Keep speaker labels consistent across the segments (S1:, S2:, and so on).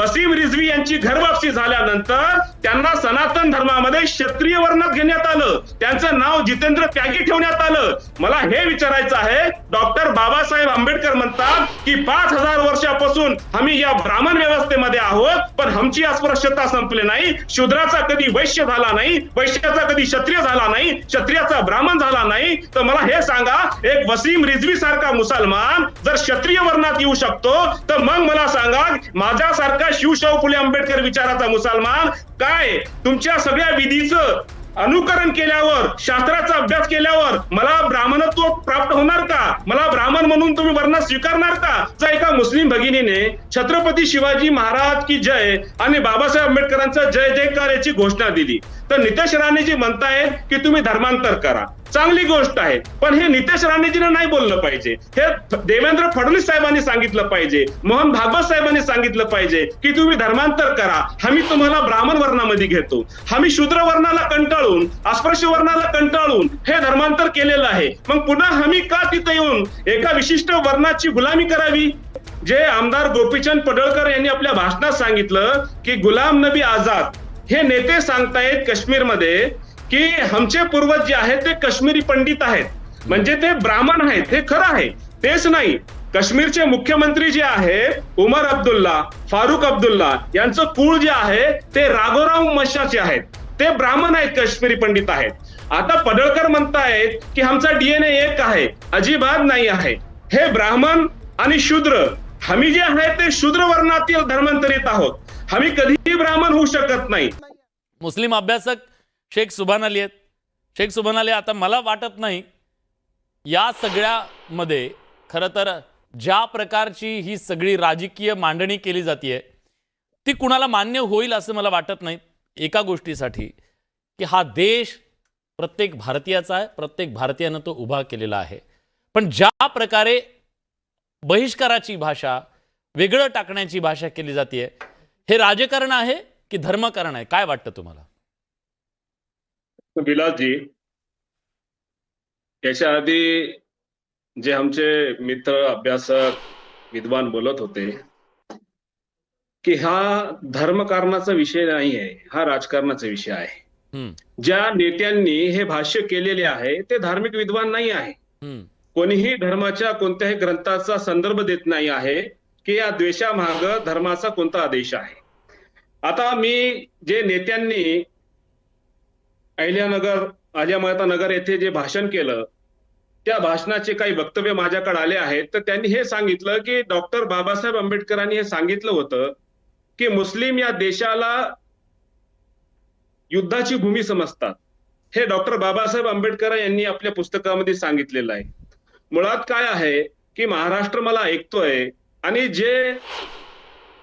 S1: वसीम रिझवी यांची घरवापसी झाल्यानंतर त्यांना सनातन धर्मामध्ये क्षत्रिय वर्णात घेण्यात आलं. त्यांचं नाव जितेंद्र त्यागी ठेवण्यात आलं. मला हे विचारायचं आहे डॉक्टर बाबासाहेब आंबेडकर म्हणतात की पाच हजार वर्षापासून आम्ही या ब्राह्मण व्यवस्थेमध्ये आहोत पण आमची अस्पृश्यता संपली नाही. शूद्राचा कधी वैश्य झाला नाही वैश्याचा कधी क्षत्रिय झाला नाही क्षत्रियाचा ब्राह्मण झाला नाही. तर मला हे सांगा एक वसीम रिझवी सारखा मुसलमान जर क्षत्रिय वर्णात येऊ शकतो तर मग मला सांगा माझ्यासारखा शिवशाहू फुले आंबेडकर विचाराचा मुसलमान. काय? तुमच्या सगळ्या विधीचं अनुकरण केल्यावर शास्त्राचा अभ्यास केल्यावर मला ब्राह्मणत्व प्राप्त होणार का? मला ब्राह्मण म्हणून तुम्ही वर्ण स्वीकारणार का? जर एका मुस्लिम भगिनीने छत्रपती शिवाजी महाराज की जय आणि बाबासाहेब आंबेडकरांचा जय जयकार याची घोषणा दिली. तर नितेश राणेजी म्हणतायत की तुम्ही धर्मांतर करा. चांगली गोष्ट आहे. पण हे नितेश राणेजीनं नाही बोललं पाहिजे. हे देवेंद्र फडणवीस साहेबांनी सांगितलं पाहिजे. मोहन भागवत साहेबांनी सांगितलं पाहिजे की तुम्ही धर्मांतर करा. आम्ही तुम्हाला ब्राह्मण वर्णामध्ये घेतो. आम्ही शूद्र वर्णाला कंटाळून अस्पृश्य वर्णाला कंटाळून हे धर्मांतर केलेलं आहे. मग पुन्हा आम्ही का तिथे येऊन एका विशिष्ट वर्णाची गुलामी करावी? जे आमदार गोपीचंद पडळकर यांनी आपल्या भाषणात सांगितलं की गुलाम नबी आझाद हे नेते सांगतायत काश्मीरमध्ये की आमचे पूर्वज जे आहेत ते काश्मीरी पंडित आहेत. म्हणजे ते ब्राह्मण आहेत हे खरं आहे. तेच नाही. काश्मीरचे मुख्यमंत्री जे आहेत उमर अब्दुल्ला फारुख अब्दुल्ला यांचं कुळ जे आहे ते राघोराव मशाचे आहेत. ते ब्राह्मण आहेत काश्मीरी पंडित आहेत. आता पडळकर म्हणतायत की आमचा डीएनए एक आहे अजिबात नाही आहे. हे ब्राह्मण आणि शूद्र आम्ही जे आहे ते शूद्र वर्णातील धर्मांतरित आहोत. आम्ही कधीही ब्राह्मण होऊ शकत नाही.
S2: मुस्लिम अभ्यासक शेख सुभान अली आहेत. शेख सुभान अली आता मला वाटत नाही या सगळ्यामध्ये खरं तर ज्या प्रकारची ही सगळी राजकीय मांडणी केली जाते ती कुणाला मान्य होईल असं मला वाटत नाही. एका गोष्टीसाठी की हा देश प्रत्येक भारतीयाचा आहे प्रत्येक भारतीयानं तो उभा केलेला आहे. पण ज्या प्रकारे बहिष्काराची भाषा वेगळं टाकण्याची भाषा केली जाते हे राजकारण आहे की धर्मकारण आहे? काय वाटतं तुम्हाला?
S1: विलासजी याच्या आधी जे आमचे मित्र अभ्यासक विद्वान बोलत होते की हा धर्मकारणाचा विषय नाही आहे हा राजकारणाचा विषय आहे. ज्या नेत्यांनी हे भाष्य केलेले आहे ते धार्मिक विद्वान नाही आहे. कोणीही धर्माच्या कोणत्याही ग्रंथाचा संदर्भ देत नाही आहे की या द्वेषामाग धर्माचा कोणता आदेश आहे. आता मी जे नेत्यांनी अहिल्यानगर अजयमाता नगर येथे जे भाषण केलं त्या भाषणाचे काही वक्तव्य माझ्याकडे आले आहेत. तर त्यांनी हे सांगितलं की डॉक्टर बाबासाहेब आंबेडकरांनी हे सांगितलं होतं की मुस्लिम या देशाला युद्धाची भूमी समजतात. हे डॉक्टर बाबासाहेब आंबेडकर यांनी आपल्या पुस्तकामध्ये सांगितलेलं आहे. मुळात काय आहे की महाराष्ट्र मला ऐकतोय आणि जे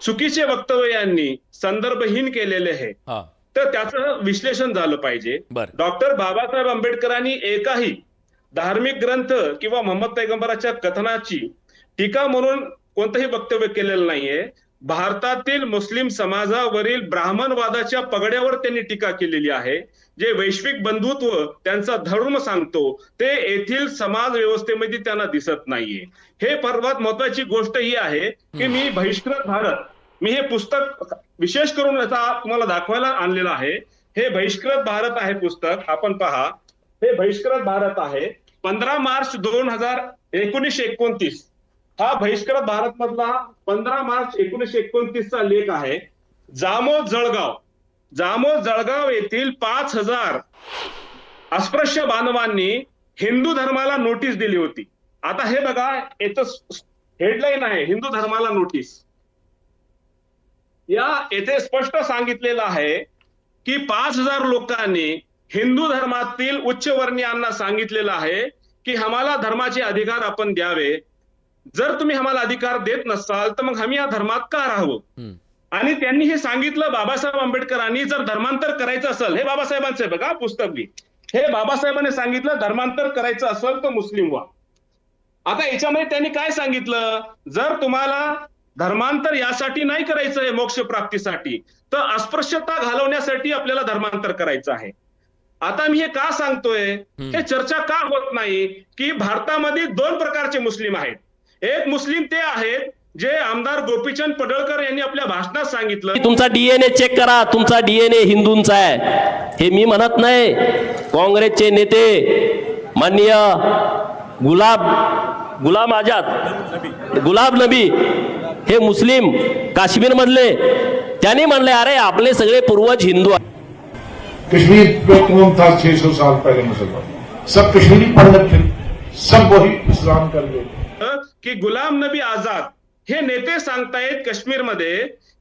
S1: चुकीचे वक्तव्य यांनी संदर्भहीन केलेले आहे. तर त्याचं विश्लेषण झालं पाहिजे. डॉक्टर बाबासाहेब आंबेडकरांनी एकाही धार्मिक ग्रंथ किंवा मोहम्मद पैगंबराच्या कथनाची टीका म्हणून कोणतंही वक्तव्य केलेलं नाहीये. भारतातील मुस्लिम समाजावरील ब्राह्मणवादाच्या पगड्यावर त्यांनी टीका केलेली आहे. जे वैश्विक बंधुत्व त्यांचा धर्म सांगतो ते येथील समाज व्यवस्थेमध्ये त्यांना दिसत नाहीये. हे सर्वात महत्वाची गोष्ट ही आहे की मी बहिष्कृत भारत मी हे पुस्तक विशेष करून याचा तुम्हाला दाखवायला आणलेलं आहे. हे बहिष्कृत भारत आहे पुस्तक आपण पहा. हे बहिष्कृत भारत आहे. पंधरा मार्च दोन हजार एकोणीसशे एकोणतीस. हा बहिष्कृत भारत मधला पंधरा मार्च एकोणीसशे एकोणतीस चा लेख आहे. जामो जळगाव. जामो जळगाव येथील पाच हजार अस्पृश्य बांधवांनी हिंदू धर्माला नोटीस दिली होती. आता हे बघा याच हेडलाईन आहे हिंदू धर्माला नोटीस. या येथे स्पष्ट सांगितलेलं आहे की पाच हजार लोकांनी हिंदू धर्मातील उच्चवर्णीयांना सांगितलेलं आहे की आम्हाला धर्माचे अधिकार आपण द्यावे. जर तुम्ही आम्हाला अधिकार देत नसाल तर मग आम्ही या धर्मात का राहावं? आणि त्यांनी हे सांगितलं बाबासाहेब आंबेडकरांनी जर धर्मांतर करायचं असेल हे बाबासाहेबांचं बघा पुस्तक बी. हे बाबासाहेबांनी सांगितलं धर्मांतर करायचं असेल तर मुस्लिम व्हा. आता याच्यामध्ये त्यांनी काय सांगितलं? जर तुम्हाला धर्मांतर यासाठी नाही करायचं आहे मोक्ष प्राप्तीसाठी. तर अस्पृश्यता घालवण्यासाठी आपल्याला धर्मांतर करायचं आहे. आता मी हे का सांगतोय? हे चर्चा का होत नाही? की भारतामध्ये दोन प्रकारचे मुस्लिम आहेत. एक मुस्लिम ते आहेत जे आमदार गोपीचंद पडळकर यांनी आपल्या भाषणात सांगितलं.
S3: तुमचा डीएनए चेक करा. तुमचा डीएनए हिंदूंचा आहे. हे मी म्हणत नाही. काँग्रेसचे नेते माननीय गुलाब गुलाम आझाद गुलाब नबी हे मुस्लिम काश्मीर मधले त्यांनी म्हणले अरे आपले सगळे पूर्वज हिंदू आहेत.
S4: कश्मीर कौम था 600 साल पहले मुसलमान? सब कश्मीरी पढ़ रखे सब वही इस्लाम कर गए।
S1: की गुलाम नबी आझाद हे नेते सांगतायत काश्मीरमध्ये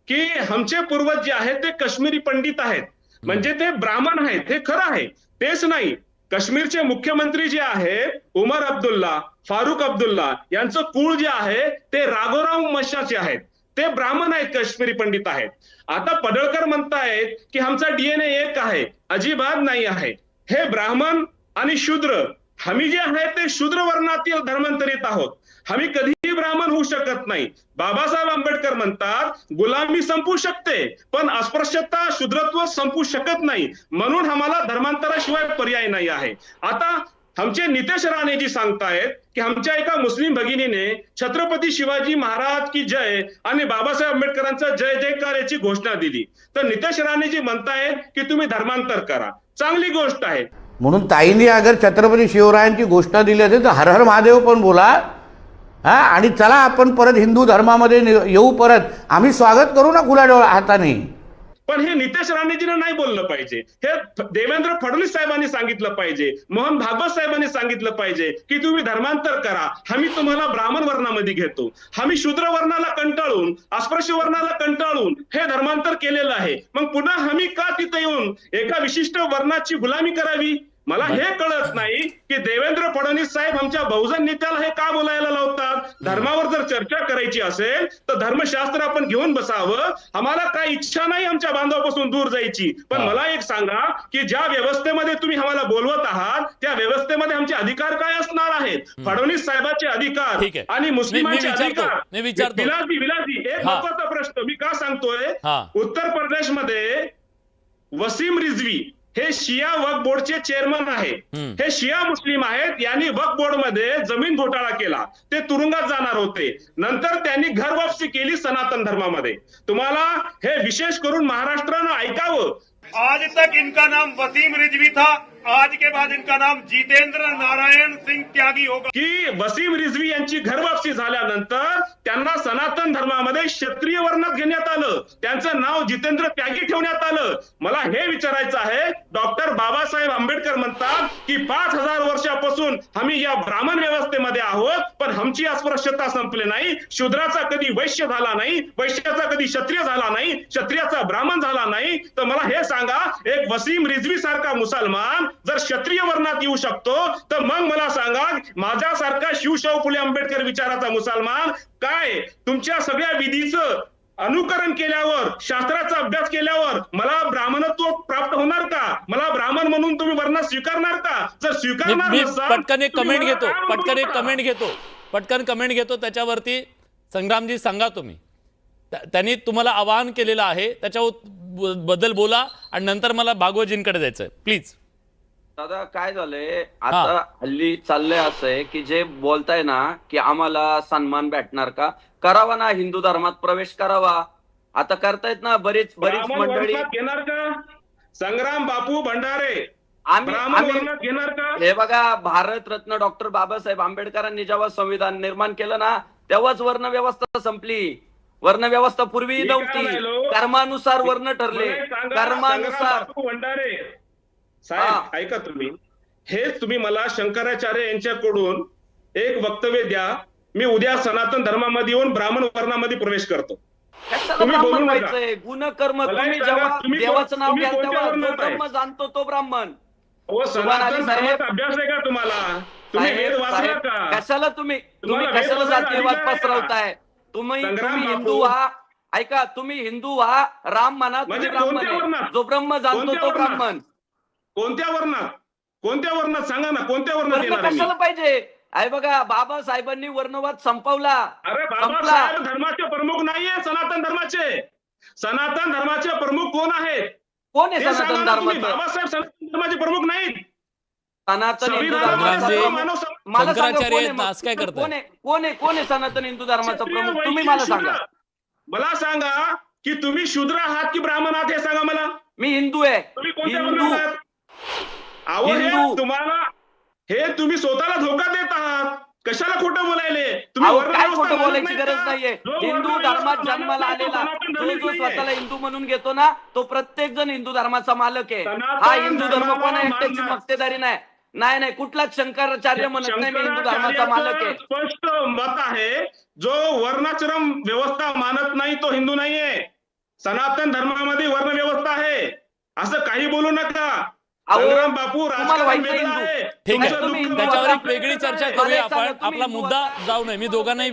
S1: की आमचे पूर्वज जे आहेत ते काश्मीरी पंडित आहेत. म्हणजे ते ब्राह्मण आहेत हे खरं आहे. तेच नाही काश्मीरचे मुख्यमंत्री जे आहेत उमर अब्दुल्ला फारुख अब्दुल्ला यांचं कुळ जे आहे ते राघोराव मशाचे आहेत. ते ब्राह्मण आहेत काश्मीरी पंडित आहेत. आता पडळकर म्हणतायत की आमचा डीएनए एक आहे अजिबात नाही आहे. हे ब्राह्मण आणि शूद्र आम्ही जे आहे ते शूद्र वर्णातील धर्मांतरित आहोत. आम्ही कधीही ब्राह्मण होऊ शकत नाही. बाबासाहेब आंबेडकर म्हणतात गुलामी संपू शकते पण अस्पृश्यता शूद्रत्व संपू शकत नाही. म्हणून आम्हाला धर्मांतराशिवाय पर्याय नाही आहे. आता आमचे नितेश राणे जी सांगतायत की आमच्या एका मुस्लिम भगिनीने छत्रपती शिवाजी महाराज की जय आणि बाबासाहेब आंबेडकरांचा जय जयकार याची घोषणा दिली. तर नितेश राणे जी म्हणतायत की तुम्ही धर्मांतर करा. चांगली गोष्ट आहे.
S5: म्हणून ताईंनी अगर छत्रपती शिवरायांची घोषणा दिली असेल तर हर हर महादेव पण बोला. हा आणि चला आपण परत हिंदू धर्मामध्ये येऊ परत. आम्ही स्वागत करू ना गुलाडोळ हाताने.
S1: पण हे नितेश राणेजीनं नाही बोललं पाहिजे. हे देवेंद्र फडणवीस साहेबांनी सांगितलं पाहिजे. मोहन भागवत साहेबांनी सांगितलं पाहिजे की तुम्ही धर्मांतर करा. आम्ही तुम्हाला ब्राह्मण वर्णामध्ये घेतो. आम्ही शूद्र वर्णाला कंटाळून अस्पृश्य वर्णाला कंटाळून हे धर्मांतर केलेलं आहे. मग पुन्हा आम्ही का तिथे येऊन एका विशिष्ट वर्णाची गुलामी करावी? मला हे कळत नाही की देवेंद्र फडणवीस साहेब आमच्या बहुजन नेत्याला हे का बोलायला लावतात धर्मावर जर चर्चा करायची असेल तर धर्मशास्त्र आपण घेऊन बसावं आम्हाला काही इच्छा नाही आमच्या बांधवापासून दूर जायची पण. मला एक सांगा की ज्या व्यवस्थेमध्ये तुम्ही आम्हाला बोलवत आहात त्या व्यवस्थेमध्ये आमचे अधिकार काय असणार आहेत फडणवीस साहेबांचे अधिकार. आणि मुस्लिमांचे. अधिकार. विलासी विलासी एक. महत्त्वाचा प्रश्न मी का सांगतोय. उत्तर प्रदेशमध्ये वसीम रिझवी हे शिया वक्फ बोर्डचे चेअरमन आहे. हे शिया मुस्लिम आहेत यांनी वक्फ बोर्डमध्ये जमीन घोटाळा केला. ते तुरुंगात जाणार होते. नंतर त्यांनी घर वापसी केली सनातन धर्मामध्ये. तुम्हाला हे विशेष करून महाराष्ट्रानं ऐकावं.
S6: आज तक इनका नाम वसीम रिजवी था. आज के बाद इनका नाम जितेंद्र नारायण सिंग त्यागी होगा।
S1: की वसीम रिझवी यांची घरवापसी झाल्यानंतर त्यांना सनातन धर्मामध्ये क्षत्रिय वर्णात घेण्यात आलं. त्यांचं नाव जितेंद्र त्यागी ठेवण्यात आलं. मला हे विचारायचं आहे डॉक्टर बाबासाहेब आंबेडकर म्हणतात की पाच हजार वर्षापासून आम्ही या ब्राह्मण व्यवस्थेमध्ये आहोत पण आमची अस्पृश्यता संपली नाही. शूद्राचा कधी वैश्य झाला नाही वैश्याचा कधी क्षत्रिय झाला नाही क्षत्रियाचा ब्राह्मण झाला नाही. तर मला हे सांगा एक वसीम रिझवी सारखा मुसलमान जर क्षत्रिय वर्णात येऊ शकतो तर मग मला सांगा माझ्यासारखा शिवशाहू फुले आंबेडकर विचाराचा मुसलमान काय? तुमच्या सगळ्या विधीचं अनुकरण केल्यावर शास्त्राचा अभ्यास केल्यावर मला ब्राह्मणत्व प्राप्त होणार का? मला ब्राह्मण म्हणून तुम्ही वर्ण स्वीकारणार का? जर स्वीकारणार
S2: पटकन एक कमेंट घेतो पटकन एक? कमेंट घेतो पटकन कमेंट घेतो त्याच्यावरती संग्रामजी सांगा तुम्ही. त्या- त्यांनी तुम्हाला आवाहन केलेलं आहे त्याच्या बद्दल बोला आणि नंतर मला भागवतजींकडे जायचंय. प्लीज
S7: दादा काय झालंय? आता हल्ली चाललंय असं आहे की जे बोलताय ना की आम्हाला सन्मान भेटणार का? करावा ना हिंदू धर्मात प्रवेश करावा. आता करतायत ना बरीच बरीच
S1: ब्राह्मण
S7: मंडळी.
S1: वर्णात घेणार का? संग्राम बापू भंडारे.
S7: आम्ही
S1: ब्राह्मण
S7: आम्ही
S1: वर्णात घेणार का?
S7: हे बघा भारतरत्न डॉक्टर बाबासाहेब आंबेडकरांनी जेव्हा संविधान निर्माण केलं ना तेव्हाच वर्ण व्यवस्था संपली. वर्ण व्यवस्था पूर्वी
S1: मी काय
S7: नव्हती.
S1: राहिलो?
S7: कर्मानुसार वर्ण ठरले.
S1: मला एक सांगा,
S7: कर्मानुसार.
S1: संग्राम बापू भंडारे. साहेब. ऐका तुम्ही हेच तुम्ही मला शंकराचार्य यांच्याकडून एक वक्तव्य द्या मी उद्या सनातन धर्मामध्ये येऊन ब्राह्मण वर्णामध्ये प्रवेश करतो तुम्ही बोलू नका.
S7: गुणकर्म
S1: मला
S7: तुम्ही जेव्हा
S1: तुम्ही
S7: देवाचं नाव
S1: तुम्ही
S7: घ्याल
S1: कोणत्या
S7: तेव्हा जो
S1: वर्णात आहे?
S7: ब्रह्म जाणतो तो ब्राह्मण
S1: हो सनातन. धर्माचा अभ्यास आहे का तुम्हाला तुम्ही वेद वाचला का
S7: कशाला तुम्ही तुम्ही कशाला जातीयवाद? पसरवताय तुम्ही तुम्ही. हिंदू व्हा ऐका तुम्ही हिंदू व्हा राम म्हणा तुम्ही
S1: म्हणजे
S7: ब्राह्मण? जो ब्रह्म जाणतो तो? ब्राह्मण
S1: कोणत्या वर्णात कोणत्या वर्णात सांगा ना कोणत्या वर्णात
S7: वर्ण? कशाला पाहिजे? आहे बघा बाबासाहेबांनी वर्णवाद संपवला.
S1: अरे बाबासाहेब धर्माचे प्रमुख नाहीये सनातन धर्माचे. सनातन धर्माचे प्रमुख कोण आहेत?
S7: कोण आहे
S1: हे
S7: सनातन धर्माचं?
S1: बाबासाहेब सनातन धर्माचे प्रमुख नाहीत.
S7: सनातन हिंदू धर्माचा मला सांगा कोण आहे? कोण आहे? कोण आहे? कोण आहे सनातन हिंदू धर्माचा प्रमुख? तुम्ही मला सांगा.
S1: मला सांगा की तुम्ही शूद्र आहात की ब्राह्मण आहात हे सांगा मला.
S7: मी हिंदू आहे.
S1: तुम्ही कोणत्या
S7: हिंदू?
S1: अहो हे. तुम्हाला हे तुम्ही स्वतःला धोका देत आहात. कशाला खोटं बोलायले? तुम्ही
S7: काय खोटं बोलायची गरज? नाहीये. हिंदू धर्मात जन्माला आलेला
S1: सनातन
S7: जो. स्वतःला हिंदू म्हणून घेतो ना तो प्रत्येक जण हिंदू धर्माचा मालक आहे. हा हिंदू धर्म कोणा एकट्याची
S1: मानणार.
S7: मक्तेदारी नाही. नाही नाही कुठलाच शंकराचार्य म्हणत नाही मी हिंदू धर्माचा मालक आहे.
S1: स्पष्ट मत आहे जो वर्णाश्रम व्यवस्था मानत नाही तो हिंदू नाहीये. सनातन धर्मामध्ये वर्ण व्यवस्था आहे. असं काही बोलू नका. संग्राम बापू
S2: ठीक आहे. त्याच्यावर. एक वेगळी चर्चा करूया आपण. आपला मुद्दा? जाऊ नये. मी दोघांनाही